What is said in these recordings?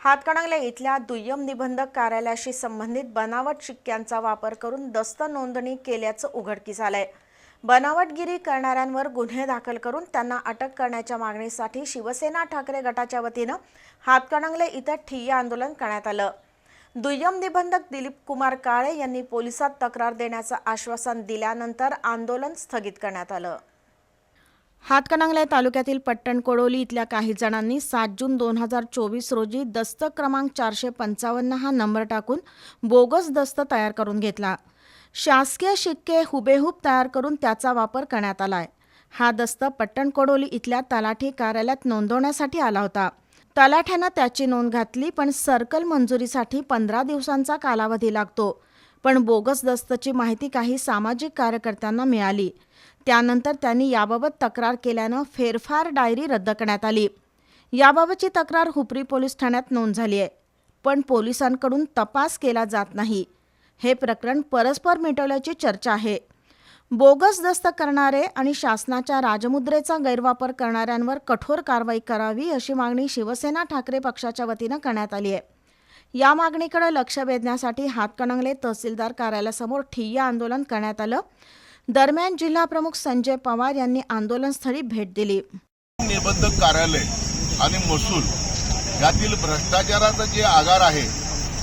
हातकणंगले इथल्या दुय्यम निबंधक कार्यालयाशी संबंधित बनावट शिक्क्यांचा वापर करून दस्त नोंदणी केल्याचं उघडकीस आलंय. बनावटगिरी करणाऱ्यांवर गुन्हे दाखल करून त्यांना अटक करण्याच्या मागणीसाठी शिवसेना ठाकरे गटाच्या वतीनं हातकणंगले इथं ठिय्या आंदोलन करण्यात आलं. दुय्यम निबंधक दिलीप कुमार काळे यांनी पोलिसात तक्रार देण्याचं आश्वासन दिल्यानंतर आंदोलन स्थगित करण्यात आलं. हातकणंगले तालुक्यातील पट्टण कोडोली इथल्या काही जणांनी सात जून दोन हजार चोवीस रोजी दस्त क्रमांक चारशे पंचावन्न हा नंबर टाकून बोगस दस्त तयार करून घेतला. शासकीय शिक्के हुबेहूब तयार करून त्याचा वापर करण्यात आलाय. हा दस्त पट्टण कोडोली इथल्या तलाठी कार्यालयात नोंदवण्यासाठी आला होता. तलाठ्यानं त्याची नोंद घातली पण सर्कल मंजुरीसाठी पंधरा दिवसांचा कालावधी लागतो. पण बोगस दस्तची माहिती काही सामाजिक कार्यकर्त्यांना मिळाली. त्यानंतर त्यांनी याबाबत तक्रार केल्यानं फेरफार डायरी रद्द करण्यात आली. याबाबतची तक्रार हुपरी पोलीस ठाण्यात नोंद झाली आहे पण पोलिसांकडून तपास केला जात नाही. हे प्रकरण परस्पर मिटवल्याची चर्चा आहे. बोगस दस्त करणारे आणि शासनाच्या राजमुद्रेचा गैरवापर करणाऱ्यांवर कठोर कारवाई करावी अशी मागणी शिवसेना ठाकरे पक्षाच्या वतीनं करण्यात आली आहे. या मागणीकडे लक्ष वेधण्यासाठी हातकणंगले तहसीलदार कार्यालयासमोर ठिय्या आंदोलन करण्यात आलं. दरम्यान जिल्हा प्रमुख संजय पवार यांनी आंदोलनस्थळी भेट दिली. निबंधक कार्यालय आणि महसूल यातील भ्रष्टाचाराचा जे आगार आहे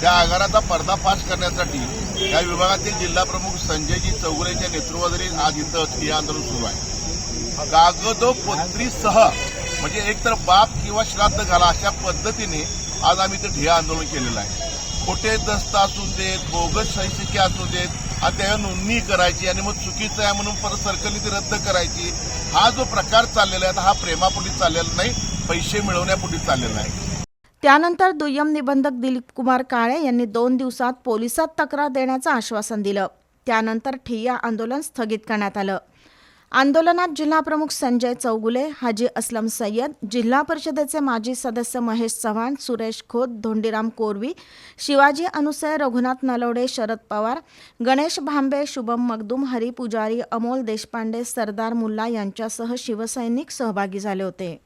त्या आगाराचा पर्दाफाश करण्यासाठी या विभागातील जिल्हा प्रमुख संजयजी चौगुलेच्या नेतृत्वाखाली आज इथं हे आंदोलन सुरू आहे. कागदोपत्रीसह म्हणजे एकतर बाप किंवा श्राद्ध घाला अशा पद्धतीने आज आम्ही इथं ठिय्या आंदोलन केलेलं आहे. खोटे दस्त असू देत बोगस शैक्षिके असू देत आणि त्यावर नोंदणी करायची आणि मग चुकीचं आहे म्हणून परत सरकारने ती रद्द करायची. हा जो प्रकार चाललेला आहे हा प्रेमापुढे चाललेला नाही पैसे मिळवण्यापुढे चाललेला आहे. त्यानंतर दुय्यम निबंधक दिलीप कुमार काळे यांनी दोन दिवसात पोलिसात तक्रार देण्याचं आश्वासन दिलं. त्यानंतर ठिय्या आंदोलन स्थगित करण्यात आलं. आंदोलनात जिल्हा प्रमुख संजय चौगुले हाजी असलम सय्यद जिल्हा परिषदेचे माजी सदस्य महेश चव्हाण सुरेश खोत धोंडीराम कोरवी शिवाजी अनुसय रघुनाथ नलवडे शरद पवार गणेश भांबे शुभम मगदूम हरी पुजारी अमोल देशपांडे सरदार मुल्ला यांच्यासह शिवसैनिक सहभागी झाले होते.